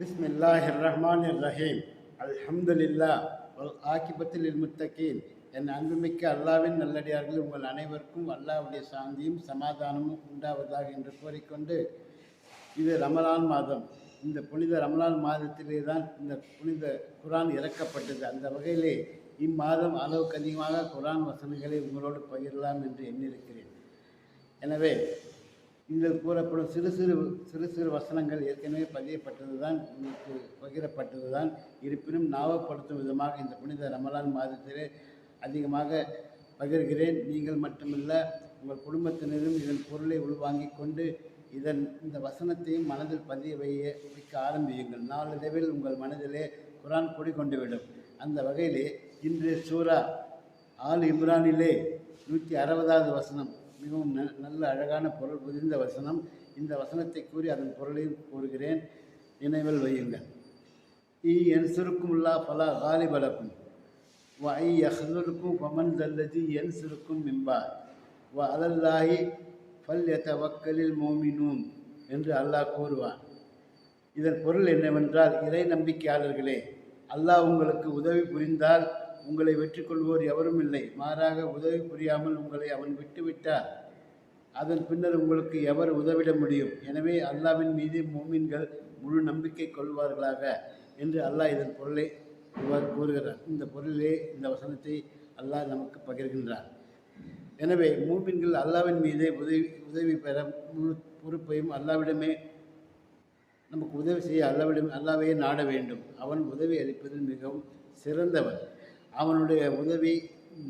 بسم ரஹ்மான் الرحمن الرحيم الحمد لله والآكبة للمتقين என் அன்புமிக்க அல்லாவின் நல்லடியார்கள் உங்கள் அனைவருக்கும் அல்லாவுடைய சாந்தியும் சமாதானமும் உண்டாவதாக என்று கூறிக்கொண்டு இது ரமலான் மாதம். இந்த புனித ரமலான் மாதத்திலே தான் இந்த புனித குரான் இறக்கப்பட்டது. அந்த வகையிலே இம்மாதம் அளவுக்கு அதிகமாக குரான் வசனங்களை உங்களோடு பகிரலாம் என்று எண்ணியிருக்கிறேன். எனவே இதில் கூறப்படும் சிறு சிறு சிறு சிறு வசனங்கள் ஏற்கனவே பதியப்பட்டது தான் உங்களுக்கு பகிரப்பட்டது தான் இருப்பினும் ஞாபகப்படுத்தும் விதமாக இந்த புனித ரமலான் மாதத்திலே அதிகமாக பகிர்கிறேன். நீங்கள் மட்டுமல்ல உங்கள் குடும்பத்தினரும் இதன் பொருளை உள்வாங்கிக் கொண்டு இதன் இந்த வசனத்தையும் மனதில் பதிய வைய வைக்க ஆரம்பியுங்கள். நாளடைவில் உங்கள் மனதிலே குரான் குடிக்கொண்டுவிடும் அந்த வகையிலே இன்று சூரா ஆல் இம்ரானிலே நூற்றி அறுபதாவது வசனம். மிகவும் நல்ல அழகான பொருள் புதிந்த வசனம். இந்த வசனத்தை கூறி அதன் பொருளையும் கூறுகிறேன். நினைவில் வையுங்கள். ஈ என் சுருக்குமுல்லா பலா காலிபலக்கும் வ ஐ யஹ்லுக்கும் பமன் தல்லதி என் சுருக்கும் மிம்பா வ அலல்லாஹி பல் எத்த வக்கலில் மோமினூன் என்று அல்லாஹ் கூறுவான். இதன் பொருள் என்னவென்றால் இறை நம்பிக்கையாளர்களே அல்லாஹ் உங்களுக்கு உதவி புரிந்தால் உங்களை வெற்றி கொள்வோர் எவரும் இல்லை. மாறாக உதவி புரியாமல் உங்களை அவன் விட்டுவிட்டார். அதன் பின்னர் உங்களுக்கு எவர் உதவிட முடியும்? எனவே அல்லாவின் மீது மூமின்கள் முழு நம்பிக்கை கொள்வார்களாக என்று அல்லாஹ் இதன் பொருளை இவ்வாறு கூறுகிறார். இந்த பொருளிலே இந்த வசனத்தை அல்லாஹ் நமக்கு பகிர்கின்றார் எனவே மூமின்கள் அல்லாவின் மீதே உதவி உதவி பெற முழு பொறுப்பையும் அல்லாவிடமே நமக்கு உதவி செய்ய அல்லாவிடம் அல்லாவையே நாட வேண்டும். அவன் உதவி அளிப்பதில் மிகவும் சிறந்தவன். அவனுடைய உதவி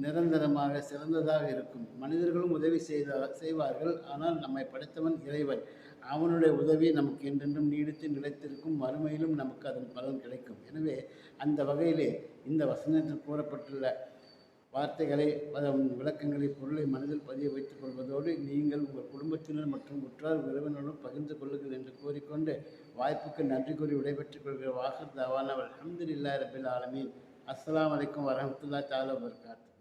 நிரந்தரமாக சிறந்ததாக இருக்கும். மனிதர்களும் உதவி செய்த செய்வார்கள். ஆனால் நம்மை படைத்தவன் இறைவன். அவனுடைய உதவி நமக்கு என்றென்றும் நீடித்து நிலைத்திருக்கும். மறுமையிலும் நமக்கு அதன் பலன் கிடைக்கும். எனவே அந்த வகையிலே இந்த வசனத்தில் கூறப்பட்டுள்ள வார்த்தைகளை விளக்கங்களை பொருளை மனதில் பதிய வைத்துக் கொள்வதோடு நீங்கள் உங்கள் குடும்பத்தினர் மற்றும் உற்றார் உறவினரும் பகிர்ந்து கொள்ளுங்கள் என்று கூறிக்கொண்டு வாய்ப்புக்கு நன்றி கூறி விடைபெற்றுக் கொள்கிற வாகர் தவான் அவர் அஹமதுல்லா ரபில் ஆலமீன். அஸ்லாம் வலைக்கம் வரமத்துல்லா தாலா வர்காத்து